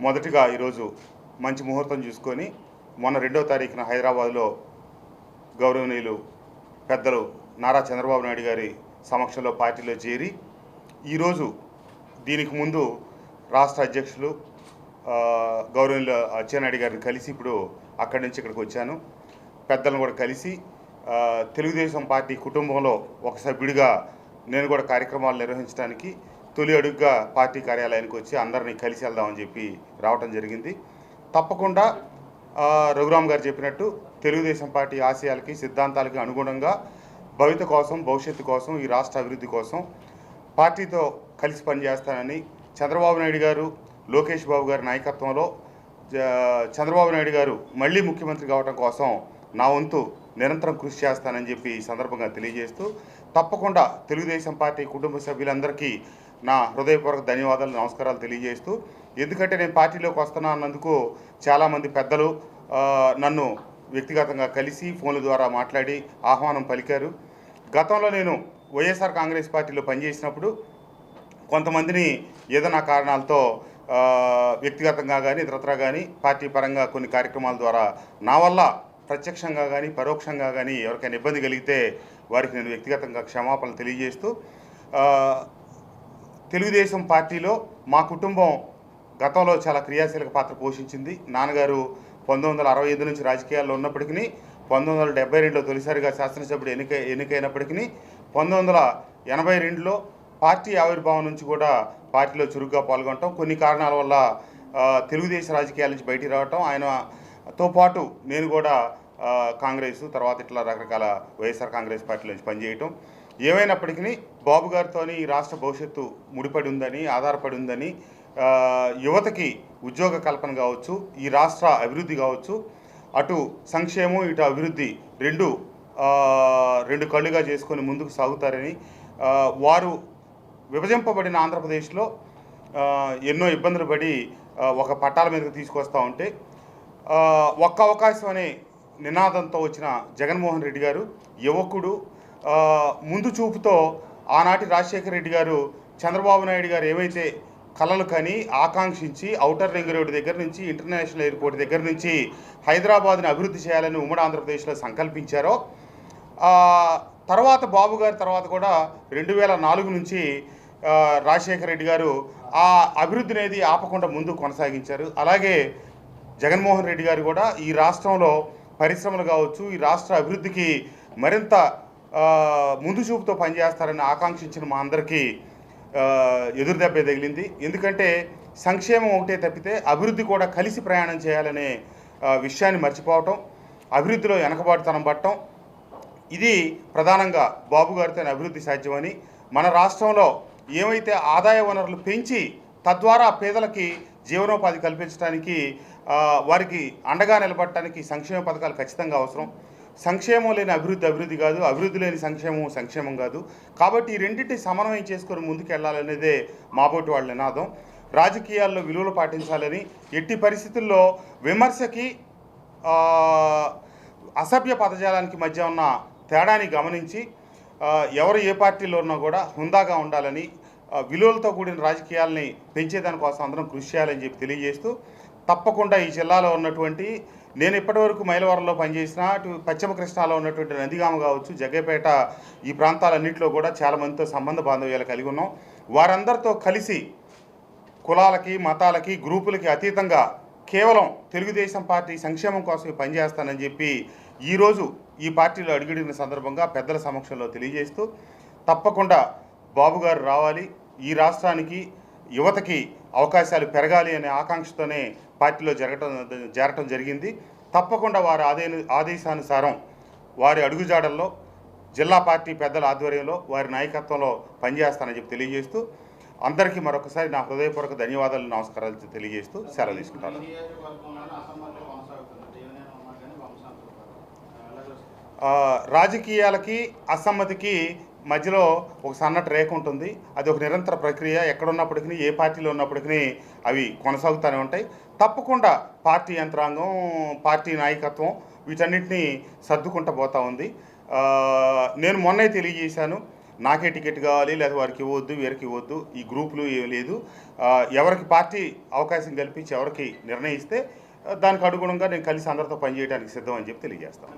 మొదటిగా ఈరోజు మంచి ముహూర్తం చూసుకొని మొన్న రెండవ తారీఖున హైదరాబాద్లో గౌరవనీయులు పెద్దలు నారా చంద్రబాబు నాయుడు గారి సమక్షంలో పార్టీలో చేరి ఈరోజు దీనికి ముందు రాష్ట్ర అధ్యక్షులు గౌరవనీయులు అచ్చెన్నాయుడు గారిని కలిసి ఇప్పుడు అక్కడి నుంచి ఇక్కడికి వచ్చాను. పెద్దలను కూడా కలిసి తెలుగుదేశం పార్టీ కుటుంబంలో ఒక సభ్యుడిగా నేను కూడా కార్యక్రమాలు నిర్వహించడానికి తొలి అడుగుగా పార్టీ కార్యాలయానికి వచ్చి అందరినీ కలిసి వెళ్దామని చెప్పి రావటం జరిగింది. తప్పకుండా రఘురామ్ గారు చెప్పినట్టు తెలుగుదేశం పార్టీ ఆశయాలకి సిద్ధాంతాలకి అనుగుణంగా భవిత కోసం భవిష్యత్తు కోసం ఈ రాష్ట్ర అభివృద్ధి కోసం పార్టీతో కలిసి పనిచేస్తానని చంద్రబాబు నాయుడు గారు లోకేష్ బాబు గారి నాయకత్వంలో చంద్రబాబు నాయుడు గారు మళ్ళీ ముఖ్యమంత్రి కావడం కోసం నా వంతు నిరంతరం కృషి చేస్తానని చెప్పి ఈ సందర్భంగా తెలియజేస్తూ తప్పకుండా తెలుగుదేశం పార్టీ కుటుంబ సభ్యులందరికీ నా హృదయపూర్వక ధన్యవాదాలు నమస్కారాలు తెలియజేస్తూ ఎందుకంటే నేను పార్టీలోకి వస్తున్నా అన్నందుకు చాలామంది పెద్దలు నన్ను వ్యక్తిగతంగా కలిసి ఫోన్ల ద్వారా మాట్లాడి ఆహ్వానం పలికారు. గతంలో నేను వైఎస్ఆర్ కాంగ్రెస్ పార్టీలో పనిచేసినప్పుడు కొంతమందిని ఏదైనా కారణాలతో వ్యక్తిగతంగా కానీ ఇతరత్రా కానీ పార్టీ పరంగా కొన్ని కార్యక్రమాల ద్వారా నా వల్ల ప్రత్యక్షంగా కానీ పరోక్షంగా కానీ ఎవరికైనా ఇబ్బంది కలిగితే వారికి నేను వ్యక్తిగతంగా క్షమాపణలు తెలియజేస్తూ తెలుగుదేశం పార్టీలో మా కుటుంబం గతంలో చాలా క్రియాశీలక పాత్ర పోషించింది. నాన్నగారు పంతొమ్మిది వందల అరవై ఐదు నుంచి రాజకీయాల్లో ఉన్నప్పటికీ పంతొమ్మిది వందల డెబ్బై రెండులో తొలిసారిగా శాసనసభ్యుడు ఎన్నిక ఎన్నికైనప్పటికీ పంతొమ్మిది వందల ఎనభై రెండులో పార్టీ ఆవిర్భావం నుంచి కూడా పార్టీలో చురుగ్గా పాల్గొనటం కొన్ని కారణాల వల్ల తెలుగుదేశం రాజకీయాల నుంచి బయటికి రావటం ఆయనతో పాటు నేను కూడా కాంగ్రెస్ తర్వాత ఇట్లా రకరకాల వైఎస్ఆర్ కాంగ్రెస్ పార్టీ నుంచి పనిచేయటం ఏమైనప్పటికీ బాబు గారితో ఈ రాష్ట్ర భవిష్యత్తు ముడిపడి ఉందని ఆధారపడి ఉందని యువతకి ఉద్యోగ కల్పన కావచ్చు ఈ రాష్ట్ర అభివృద్ధి కావచ్చు అటు సంక్షేమం ఇటు అభివృద్ధి రెండు రెండు కళ్ళుగా చేసుకొని ముందుకు సాగుతారని వారు విభజింపబడిన ఆంధ్రప్రదేశ్లో ఎన్నో ఇబ్బందులు పడి ఒక పట్టాల మీదకి తీసుకొస్తూ ఉంటే ఒక్క అవకాశం అనే నినాదంతో వచ్చిన జగన్మోహన్ రెడ్డి గారు యువకుడు ముందు చూపుతో ఆనాటి రాజశేఖర రెడ్డి గారు చంద్రబాబు నాయుడు గారు ఏవైతే కలలు కని ఆకాంక్షించి ఔటర్ రింగ్ రోడ్ దగ్గర నుంచి ఇంటర్నేషనల్ ఎయిర్పోర్ట్ దగ్గర నుంచి హైదరాబాద్ని అభివృద్ధి చేయాలని ఉమ్మడి ఆంధ్రప్రదేశ్లో సంకల్పించారో తర్వాత బాబు గారి తర్వాత కూడా రెండు వేల నాలుగు నుంచి రాజశేఖర రెడ్డి గారు ఆ అభివృద్ధి అనేది ఆపకుండా ముందు కొనసాగించారు. అలాగే జగన్మోహన్ రెడ్డి గారు కూడా ఈ రాష్ట్రంలో పరిశ్రమలు కావచ్చు ఈ రాష్ట్ర అభివృద్ధికి మరింత ముందు చూపుతో పనిచేస్తారని ఆకాంక్షించిన మా అందరికీ ఆ, ఎదురు తగిలింది. ఎందుకంటే సంక్షేమం ఒకటే తప్పితే అభివృద్ధి కూడా కలిసి ప్రయాణం చేయాలనే విషయాన్ని మర్చిపోవటం అభివృద్ధిలో వెనకబాటుతనం పట్టడం ఇది ప్రధానంగా బాబు గారితో అభివృద్ధి సాధ్యమని మన రాష్ట్రంలో ఏమైతే ఆదాయ వనరులు పెంచి తద్వారా పేదలకి జీవనోపాధి కల్పించడానికి వారికి అండగా నిలబడటానికి సంక్షేమ పథకాలు ఖచ్చితంగా అవసరం. సంక్షేమం లేని అభివృద్ధి అభివృద్ధి కాదు అభివృద్ధి లేని సంక్షేమం సంక్షేమం కాదు. కాబట్టి ఈ రెండింటి సమన్వయం చేసుకొని ముందుకు వెళ్ళాలనేదే మాబోటి వాళ్ళ నినాదం. రాజకీయాల్లో విలువలు పాటించాలని ఎట్టి పరిస్థితుల్లో విమర్శకి అసభ్య పదజాలానికి మధ్య ఉన్న తేడాని గమనించి ఎవరు ఏ పార్టీలో ఉన్నా కూడా హుందాగా ఉండాలని విలువలతో కూడిన రాజకీయాల్ని పెంచేదానికోసం అందరం కృషి చేయాలని చెప్పి తెలియజేస్తూ తప్పకుండా ఈ జిల్లాలో ఉన్నటువంటి నేను ఇప్పటివరకు మైలవరంలో పనిచేసిన అటు పశ్చిమ కృష్ణాలో ఉన్నటువంటి నందిగామ కావచ్చు జగ్గపేట ఈ ప్రాంతాలన్నింటిలో కూడా చాలామందితో సంబంధ బాంధవ్యాలు కలిగి ఉన్నాం. వారందరితో కలిసి కులాలకి మతాలకి గ్రూపులకి అతీతంగా కేవలం తెలుగుదేశం పార్టీ సంక్షేమం కోసం పనిచేస్తానని చెప్పి ఈరోజు ఈ పార్టీలో అడుగుడిన సందర్భంగా పెద్దల సమక్షంలో తెలియజేస్తూ తప్పకుండా బాబు గారు రావాలి. ఈ రాష్ట్రానికి యువతకి అవకాశాలు పెరగాలి అనే ఆకాంక్షతోనే పార్టీలో జరగటం చేరటం జరిగింది. తప్పకుండా వారి ఆదే ఆదేశానుసారం వారి అడుగుజాడల్లో జిల్లా పార్టీ పెద్దల ఆధ్వర్యంలో వారి నాయకత్వంలో పనిచేస్తానని చెప్పి తెలియజేస్తూ అందరికీ మరొకసారి నా హృదయపూర్వక ధన్యవాదాలు నమస్కారాలు తెలియజేస్తూ సెలవు తీసుకుంటాను. రాజకీయాలకి అసమ్మతికి మధ్యలో ఒక సన్నటి రేఖ ఉంటుంది. అది ఒక నిరంతర ప్రక్రియ. ఎక్కడున్నప్పటికీ ఏ పార్టీలో ఉన్నప్పటికీ అవి కొనసాగుతూనే ఉంటాయి. తప్పకుండా పార్టీ యంత్రాంగం పార్టీ నాయకత్వం వీటన్నిటిని సర్దుకుంటూ పోతూ ఉంది. నేను మొన్నే తెలియజేశాను. నాకే టికెట్ కావాలి లేదా వారికి ఇవ్వద్దు వీరికి ఇవ్వద్దు. ఈ గ్రూపులు ఏమి లేదు. ఎవరికి పార్టీ అవకాశం కల్పించి ఎవరికి నిర్ణయిస్తే దానికి అనుగుణంగా నేను కలిసి అందరితో పనిచేయడానికి సిద్ధం అని చెప్పి తెలియజేస్తాను.